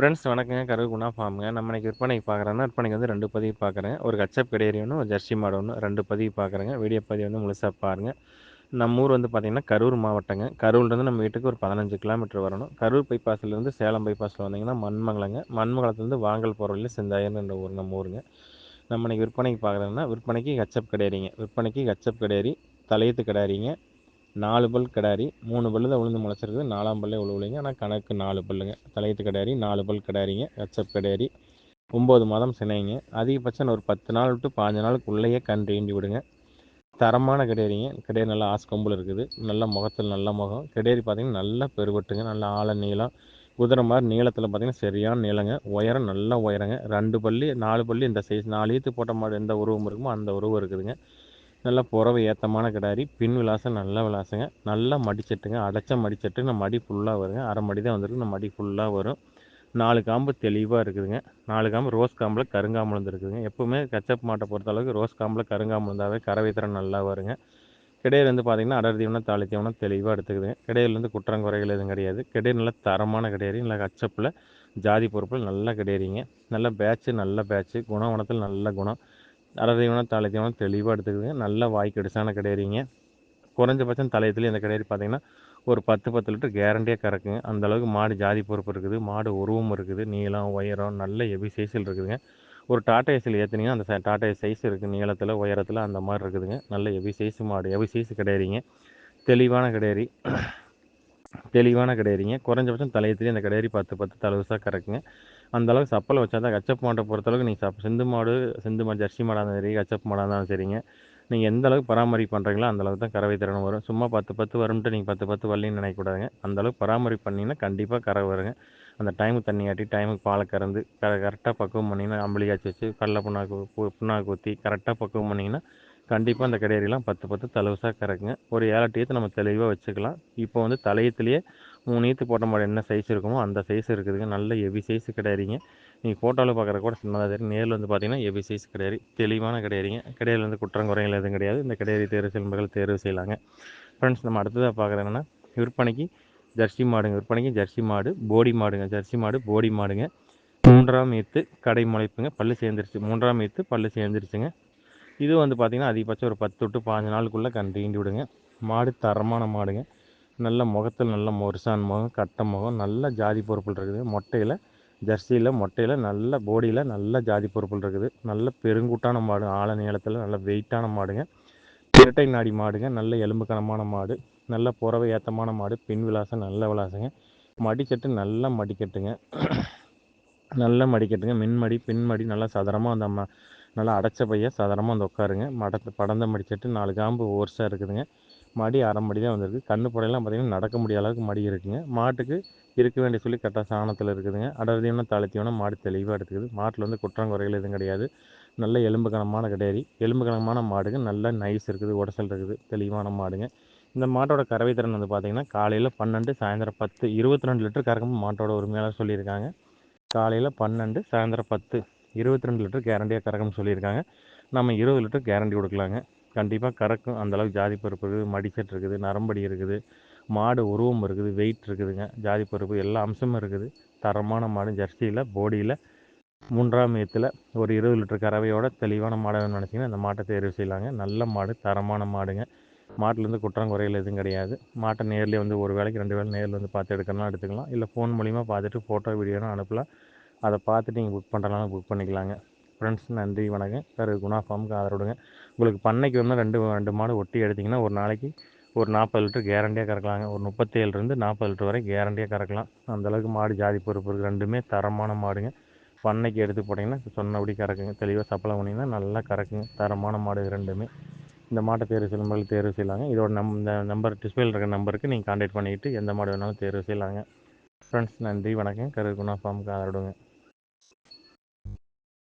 Friends வணக்கங்க. கரு குணா ஃபார்முங்க நம்ம இன்றைக்கி விற்பனைக்கு பார்க்குறோன்னா விற்பனைக்கு வந்து ரெண்டு பதிவு பார்க்குறேன். ஒரு கச்சப் கிடையாது ஒன்று ஒரு ஜெர்சி மாடு ஒன்று ரெண்டு பதிவு பார்க்குறேங்க. வீடியோ பதிவு வந்து முழுசாக பாருங்கள் நம்ம ஊர் வந்து பார்த்திங்கன்னா கரூர் மாவட்டங்க. கரூர்லேருந்து நம்ம வீட்டுக்கு ஒரு பதினஞ்சு கிலோமீட்டர் வரணும். கரூர் பைபாஸ்லேருந்து சேலம் பைபாஸில் வந்தீங்கன்னா மண்மங்கலங்க. மண்மங்கலத்துலேருந்து வாங்கல் போகிற வழியில் செந்தாயர்ன்ற ஊர் நம்ம ஊருங்க. நம்ம இன்னைக்கு விற்பனைக்கு பார்க்குறோன்னா விற்பனைக்கு கச்சப் கிடையாதுங்க விற்பனைக்கு கச்சப் கிடையாது தலையத்து கிடையாதுங்க நாலு பல் கிடாரி மூணு பல்லு தான் உளுந்து முளைச்சிருக்குது. நாலாம் பல்லே உழுவுலைங்க. ஆனால் கணக்கு நாலு பல்லுங்க. தலையத்து கிடாரி நாலு பல் கிடாரிங்க. கச்சப் கிடாரி ஒம்பது மாதம் சினைங்க. அதிகபட்சம் ஒரு பத்து நாள் விட்டு பாஞ்சு நாளுக்குள்ளேயே கண் ரீண்டி விடுங்க. தரமான கிடையாரிங்க கிடையாது நல்லா ஆஸ்கொம்பில் இருக்குது. நல்ல முகத்தில் நல்ல முகம். கிடேரி பார்த்திங்கன்னா நல்லா பெருவட்டுங்க. நல்ல ஆழ நீளம். குதிரை மாதிரி நீளத்தில் பார்த்திங்கன்னா சரியான நீளங்க. உயரம் நல்லா உயரங்க. ரெண்டு பள்ளி நாலு பள்ளி இந்த சைஸ் நாலு ஈத்து போட்ட மாடு எந்த உருவம் இருக்குமோ அந்த உருவம் இருக்குதுங்க. நல்லா புறவை ஏற்றமான கிடாரி பின் விலாசம் நல்ல விலாசங்க. நல்லா மடிச்சட்டுங்க அடைச்ச மடிச்சட்டு நம்ம மடி ஃபுல்லாக வருங்க. அரை மடி தான் வந்துருக்கு. நம்ம மடி ஃபுல்லாக வரும். நாலு காம்பு தெளிவாக இருக்குதுங்க. நாலு காம்பு ரோஸ் காம்பில் கருங்காம்பு இருக்குதுங்க எப்போவுமே கச்சப் மாட்டை பொறுத்தளவுக்கு ரோஸ் காம்பில் கருங்காம்பு இருந்தாவே கறவை திறன் நல்லா வருங்க. கிடையில் வந்து பார்த்திங்கன்னா அடர் தீவனம் தாளி தீவனம் தெளிவாக எடுத்துக்குதுங்க. கிடையிலேருந்து குற்றங்குறைகள் எதுவும் கிடையாது. கிடையாது நல்ல தரமான கிடையாது நல்லா கச்சப்பில் ஜாதி பொறுப்பில் நல்லா கிடையாதுங்க நல்ல பேட்ச்சு நல்ல பேட்ச்சு குணவனத்தில் நல்ல குணம். அரை தீவனம் தலை தீவனம் தெளிவாக எடுத்துக்குதுங்க நல்ல வாய்க்கு கடிசான கிடையாதுங்க குறைஞ்சபட்சம் தலையத்துலேயும் இந்த கிடையாது பார்த்திங்கன்னா ஒரு பத்து பத்து லிட்டர் கேரண்டியாக கறக்குங்க. அந்தளவுக்கு மாடு ஜாதி பொறுப்பு இருக்குது. மாடு உருவம் இருக்குது. நீளம் உயரம் நல்ல எபி சைஸில் இருக்குதுங்க. ஒரு டாட்டா ஏசியில் ஏற்றுனீங்கன்னா அந்த டாட்டா சைஸ் இருக்குது நீளத்தில் உயரத்தில் அந்த மாதிரி இருக்குதுங்க. நல்ல எபி சைஸ் மாடு எபி சைஸ் கிடையாதுங்க தெளிவான கிடையாது தெளிவான கிடையாதுங்க குறைஞ்சபட்சம் தலையத்துலேயே அந்த கிடையாது பத்து பத்து தலவுசாக கறக்குங்க. அந்தளவுக்கு சப்பலை வச்சா தான் கச்சப் மாட்டை பொறுத்தளவுக்கு நீங்கள் சப் சிந்து மாடு சிந்து மாடு ஜெர்சி மாடாக இருந்தாலும் சரி கச்சப் மாடாக இருந்தாலும் சரிங்க. நீங்கள் எந்த அளவுக்கு பராமரிப்பு பண்ணுறீங்களோ அந்தளவுக்கு தான் கறவை திறன் வரும். சும்மா பத்து பத்து வரும்ட்டு நீங்கள் பத்து பத்து வரலின்னு நினைக்கக்கூடாதுங்க அந்தளவுக்கு பராமரிப்பு பண்ணிங்கன்னா கண்டிப்பாக கறவை வருங்க. அந்த டைமுக்கு தண்ணி காட்டி டைமுக்கு பாலை கறந்து க கரெக்டாக பக்குவம் பண்ணிங்கன்னா அம்பளி காய்ச்சி வச்சு கடலை புண்ணாக்கு புண்ணாக்கு ஊற்றி கரெக்டாக பக்குவம் பண்ணிங்கன்னா கண்டிப்பாக அந்த கிடையாதுலாம் பத்து பத்து தலவுசாக கறக்குங்க. ஒரு ஏழு டீத்து நம்ம தெளிவாக வச்சுக்கலாம். இப்போ வந்து தலையத்துலேயே மூணு ஈத்து போட்ட மாடு என்ன சைஸ் இருக்குமோ அந்த சைஸ் இருக்குதுங்க. நல்ல ஹெவி சைஸ் கிடையாதுங்க நீங்கள் ஃபோட்டோவில் பார்க்குற கூட சின்னதாக தெரியும். நேரில் வந்து பார்த்தீங்கன்னா ஹெவி சைஸ் கிடையாது தெளிவான கிடையாதுங்க கடையில் வந்து குற்றம் குறைகள் எதுவும் கிடையாது. இந்த கிடையாது தேர்வு செல்பர்கள் தேர்வு செய்யலாங்க. ஃப்ரெண்ட்ஸ் நம்ம அடுத்ததாக பார்க்குறது என்னென்னா விற்பனைக்கு ஜெர்சி மாடுங்க. விற்பனைக்கு ஜெர்சி மாடு போடி மாடுங்க. ஜெர்சி மாடு போடி மாடுங்க. மூன்றாம் ஈத்து கடை முளைப்புங்க. பல்லு சேர்ந்துருச்சு. மூன்றாம் ஈத்து பல்லு சேர்ந்துருச்சுங்க. இது வந்து பார்த்திங்கன்னா அதிகபட்சம் ஒரு பத்து டு பாஞ்சு நாளுக்குள்ளே கண் தீண்டி விடுங்க. மாடு தரமான மாடுங்க. நல்ல முகத்தில் நல்ல மொரிசான் முகம் கட்ட முகம் நல்ல ஜாதி பொறுப்பில் இருக்குது. மொட்டையில் ஜெர்சியில் மொட்டையில் நல்ல போடியில் நல்ல ஜாதி பொறுப்பில் இருக்குது. நல்ல பெருங்கூட்டான மாடு ஆழ நீளத்தில் நல்ல வெயிட்டான மாடுங்க. இரட்டை நாடி மாடுங்க. நல்ல எலும்பு கனமான மாடு. நல்ல புறவை ஏற்றமான மாடு. பின் விலாசம் நல்ல விலாசங்க. மடிக்கட்டு நல்ல மடிக்கட்டுங்க. நல்ல மடிக்கட்டுங்க. மின்மடி பின்மடி நல்லா சதுரமாக அந்த நல்லா அடைச்ச பையன் சாதாரணமாக வந்து உட்காருங்க. மடத்து படந்த மடிச்சிட்டு நாலு காம்பு ஓர்ஸாக இருக்குதுங்க. மடி அரை மடி தான் வந்திருக்கு. கண்ணு புடையெல்லாம் பார்த்திங்கன்னா நடக்க முடியாத அளவுக்கு மடி இருக்குதுங்க மாட்டுக்கு இருக்க வேண்டிய சொல்லி கரெக்டாக சாணத்தில் இருக்குதுங்க. அடர்த்தியான தளர்த்தியான மாடு தெளிவாக எடுத்துக்குது. மாட்டில் வந்து குற்றம் குறைகள் எதுவும் கிடையாது. நல்ல எலும்பு கனமான கிடையாது. எலும்பு கனமான மாடுங்க. நல்ல நைஸ் இருக்குது. உடசல் இருக்குது. தெளிவான மாடுங்க. இந்த மாட்டோட கறவை திறன் வந்து பார்த்திங்கன்னா காலையில் பன்னெண்டு சாயந்தரம் பத்து இருபத்தி ரெண்டு லிட்டர் கறக்கும் மாட்டோட உரிமையாளர் சொல்லியிருக்காங்க. காலையில் பன்னெண்டு சாயந்தரம் பத்து. இருபத்தி ரெண்டு லிட்டர் கேரண்டியாக கறக்கும்னு சொல்லியிருக்காங்க. நம்ம இருபது லிட்டர் கேரண்டி கொடுக்கலாங்க. கண்டிப்பாக கறக்கும். அந்தளவுக்கு ஜாதி பருப்பு இருக்குது மடிச்சட் இருக்குது நரம்படி இருக்குது மாடு உருவம் இருக்குது வெயிட் இருக்குதுங்க. ஜாதி பருப்பு எல்லா அம்சமும் இருக்குது. தரமான மாடு ஜெர்சியில் போடியில் மூன்றாம் ஏத்தில் ஒரு இருபது லிட்டர் கறவையோட தெளிவான மாடு நினச்சிங்கன்னா அந்த மாட்டை தேர்வு செய்யலாங்க. நல்ல மாடு தரமான மாடுங்க. மாட்டிலேருந்து குற்றம் குறையில் எதுவும் கிடையாது. மாட்டை நேரில் வந்து ஒரு வேலைக்கு ரெண்டு வேலை நேரில் வந்து பார்த்து எடுக்கணும்னா எடுத்துக்கலாம். இல்லை ஃபோன் மூலிமா பார்த்துட்டு ஃபோட்டோ வீடியோலாம் அனுப்பலாம். அதை பார்த்துட்டு நீங்கள் புக் பண்ணுறனாலும் புக் பண்ணிக்கலாங்க. ஃப்ரெண்ட்ஸ் நன்றி வணக்கம். சார் குணா ஃபார்முக்கு ஆதரவுடுங்க. உங்களுக்கு பண்ணைக்கு வந்து ரெண்டு ரெண்டு மாடு ஒட்டி எடுத்திங்கன்னா ஒரு நாளைக்கு ஒரு நாற்பது லிட்டர் கேரண்டியாக கறக்கலாங்க. ஒரு முப்பத்தேழுலேருந்து நாற்பது லிட்டர் வரை கேரண்டியாக கறக்கலாம். அந்தளவுக்கு மாடு ஜாதி பொறுப்பு இருக்குது ரெண்டுமே தரமான மாடுங்க. பண்ணைக்கு எடுத்து போட்டிங்கன்னா சொன்னபடி கறக்குங்க. தெளிவாக சப்பளம் பண்ணிங்கன்னா நல்லா கறக்குங்க. தரமான மாடு ரெண்டுமே. இந்த மாட்டை தேர்வு செய்யும் தேர்வு செய்யலாங்க. இதோட நம் இந்த நம்பர் டிஸ்பிளேல இருக்கிற நம்பருக்கு நீங்கள் கான்டாக்ட் பண்ணிக்கிட்டு எந்த மாடு வேணாலும் தேர்வு செய்யலாங்க. ஃப்ரெண்ட்ஸ் நன்றி வணக்கம். கரு குணா ஃபார்முக்கு ஆதரவுடுங்க.